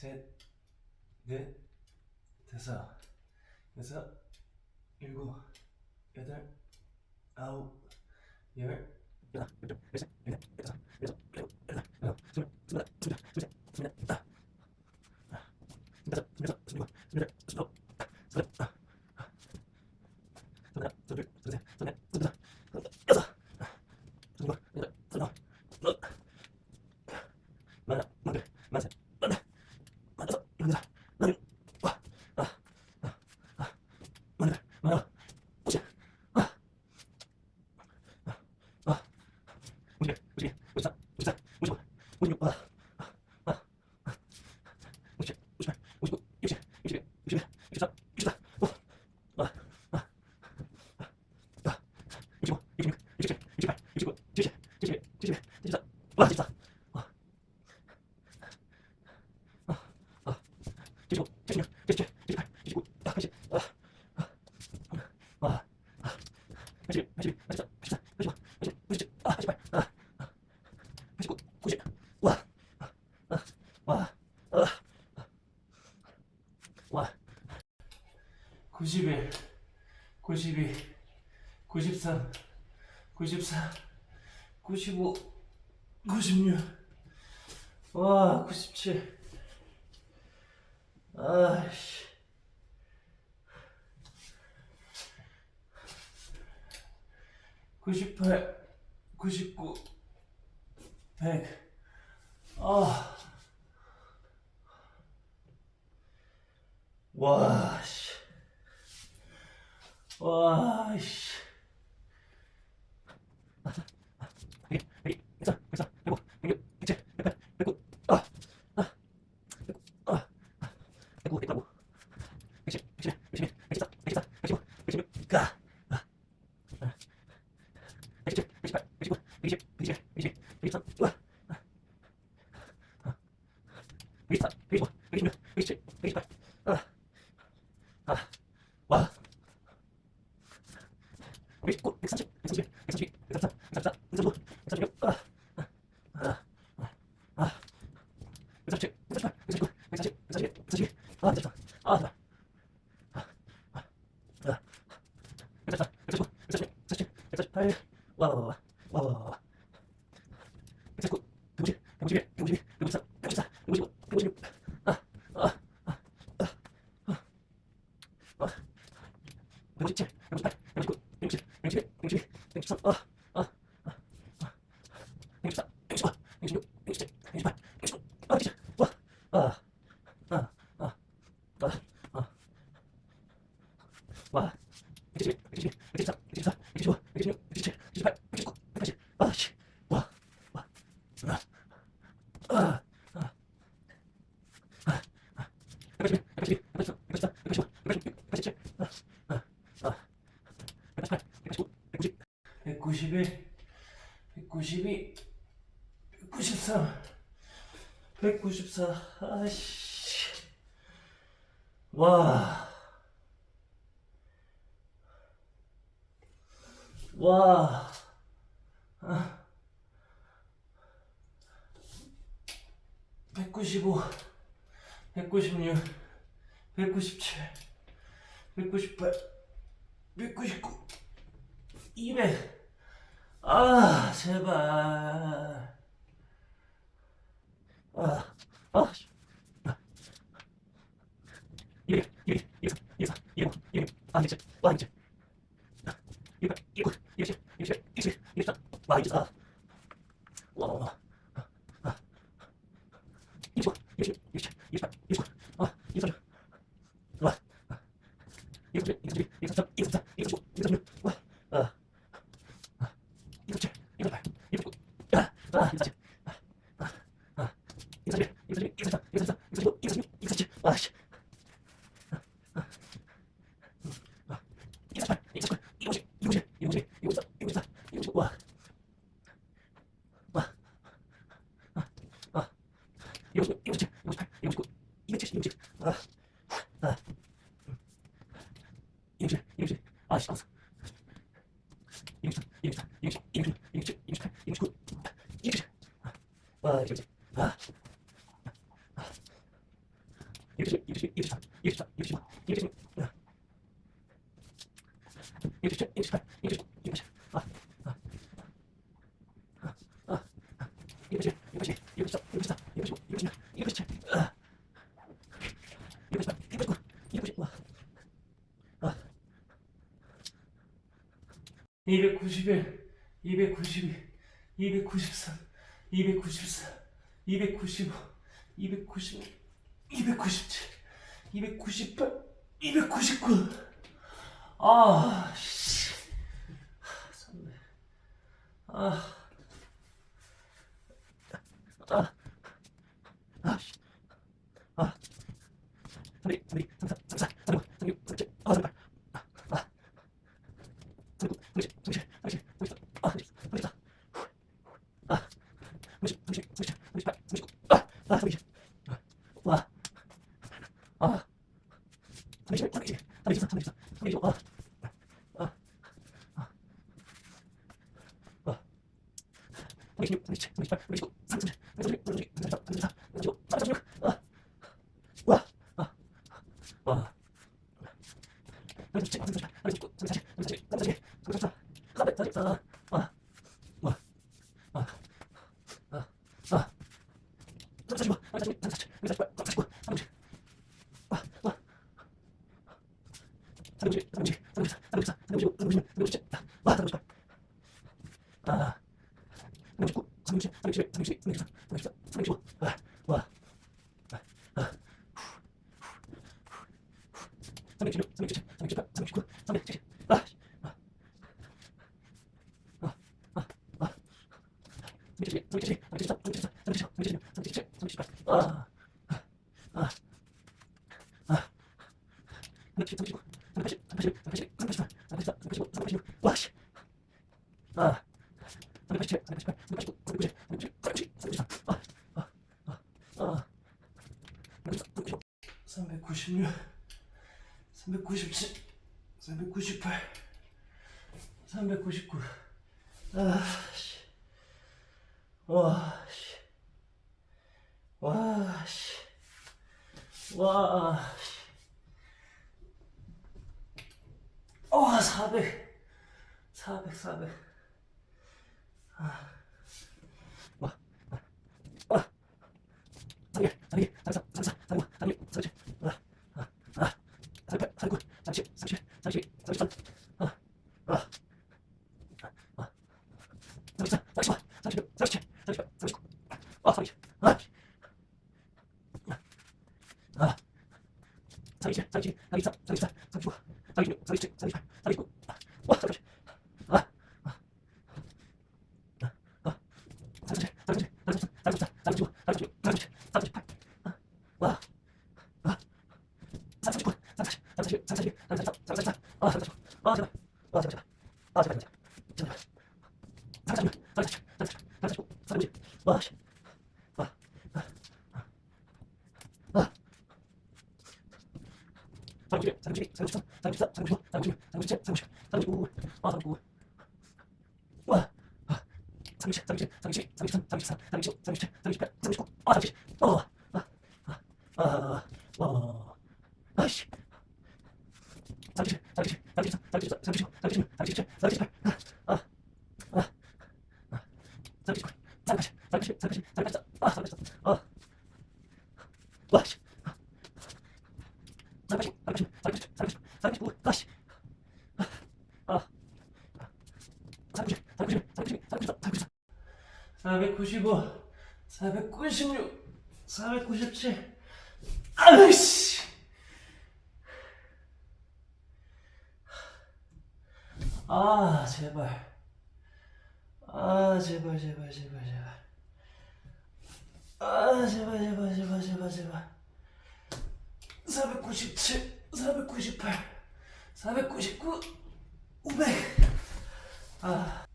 셋, 넷, 다섯, 여섯, 일곱, 여덟, 아홉, 열, 하나, 둘, 셋, 넷, 다섯, 여섯, 일곱, 여덟, 아홉, 스물, 스물, 스물, 스물, 스 93, 94, 95, 96, 와, 97. 아씨. 구십팔, 구십구, 백. 아. 와, 씨. 와, 씨. 백사 백사 백오 백육 백칠 백팔 백구 아 백구 아 백구 백구 백십 백십일 백십일 백십사 백십사 백십오 백십육 가 백십칠 백십팔 백십구 백이십 백이십일 백이십이 백이십삼 우와 백이십사 백이십오 백이십육 백이십칠 백이십팔 아아 147, 148. 와, 와, 와, 와, 와, 와, 와. 149, 150, 151, 152, 153, 154, 155, 156. 아, 아, 아, 아, 아. 아. 157, 158, 159, 160, 161, 162, 163. 아, 아, 아, 아. 164, 165, 166, 167, 168, 169. 아, 진짜. 와, 아. 아, 아, 아, 아. 와. 171, 172, 173, 174, 175, 176, 177, 178, 179, 180. 아, 씨. 와. 와. 아. 아. 아. 아. 아. 181, 182, 183, 184, 185, 186, 187. 아. 아. 아. 188, 189, 190. 191, 192, 193. 194. 아이씨. 와. 와. 아. 195. 196. 197. 198. 199. 200. 아, 제발. 아, 아, 씨. 아. 이백, 이백, 이백, 이백, 이백, 이백, 아, 이백, 와, 아, 이백, 이백, 이백, 이백, 이백, 이백, 와, 이백, 아, 와, 와, 와, 아, 아, 이백, 이백, 이백, 이백, 이백, 아, 이백, 와, 아, 이백, 이백, 이백, 이백, 삼, 이백, 사, 이백, 오, 이백, 육, 와, 아, 아, 이백 칠, 이백 팔, 이백 구, 아, 아, 이백 칠, 아, 아, 아. 241, 242, 243, 244, 245, 246, 247. 와, 씨. 아, 아, 248, 249, 250, 250, 250, 254, 254, 255. 와. 와. 아, 아. 256, 257, 258, 259, 270, 260. 아, 아. 260, 260. 아, 씨, 나왔어. 263, 264, 260, 266, 267, 268, 269, 270. 와, 270. 아. 290, 290, 294, 294, 295, 296, 297, 298, 299, 290, 아, 아, 아, 아, 아, 290, 290, 294, 294, 295, 296, 297, 아, 298, 299, 290, 와, 아, 291, 292, 293, 294, 295, 296, 297, 298, 299. 아, 씨. 아, 아, 아, 씨, 아, 32, 32, 34, 34, 35, 36, 37, 아, 38, 아, 아, 39, 37, 37, 37, 37, 아, 34, 34, 아, 30, 30, 37, 38, 39, 아, 아, 30, 와, 아, 31, 32, 33, 34, 35, 아, 아, 아, 아, 36, 37, 38, 39, 30, 31, 32, 33, 34, 35, 36, 아, 와, 아, 와, 37, 38, 39, 40, 아, 369, 360, 361, 362, 363, 364, 365, 와, 와, 아, 아, 316, 317, 318, 319, 370, 아, 아, 아, 아, 아, 371, 372, 373, 374, 376, 377, 378, 아, 아, 396, 397, 398, 399. 아, 씨. 와, 씨. 와, 씨. 와, 씨. 와, 400. 400, 400. 삼일, 삼일, 삼삼, 삼사, 삼오, 삼육, 삼칠, 아, 아, 아, 삼팔, 삼구, 삼십, 삼십, 삼십이, 삼십삼, 아, 아, 아, 삼십사, 삼십오, 삼십육, 삼십칠, 삼십팔, 삼십구, 아, 삼십, 아, 아, 삼십칠, 삼십이, 삼십삼, 삼십사, 삼십오, 삼십육, 삼십칠, 삼십팔, 삼십구, 와, 삼십, 아, 아, 아, 아, 삼십칠, 삼십칠, 삼십삼, 삼십사, 삼십오, 삼십육, 삼십칠, 삼십팔, 아, 와, 아, 삼십구, 삼사십, 삼사십, 삼사십, 삼사십삼, 삼사십사, 아, 삼사십, 아, 제발, 아, 제발, 제발, 아, 제발, 제발, 제발, 삼사십육, 삼사십, 삼사십, 삼사십구, 삼사십, 와, 씨, 아, 아, 아, 아, 삼십일, 삼십이, 삼십삼, 삼십사, 삼십오, 삼십육, 삼십칠, 삼십, 삼십구, 아, 삼십구, 와, 아, 삼십, 삼십, 삼십, 삼십삼, 삼십사, 삼십오, 삼십칠, 삼십팔, 삼십구, 아, 삼십, 어, 아, 아, 아, 와, 아이씨, 삼십, 삼십, 삼십삼, 삼십사, 삼십오, 삼십육, 삼십칠, 삼십팔, 아, 아, 아, 삼십구, 삼십, 삼십, 삼십, 삼십사, 아, 삼십사, 아, 와, 씨, 삼십, 삼십, 삼십, 삼십, 삼십구, 아씨, 아, 삼십, 삼십, 삼십, 삼십사, 삼십사. 495, 496, 497. 아이씨. 아, 제발. 아, 제발, 제발, 제발, 제발. 아, 제발, 제발, 제발, 제발, 제발. 497, 498, 499, 500. 아.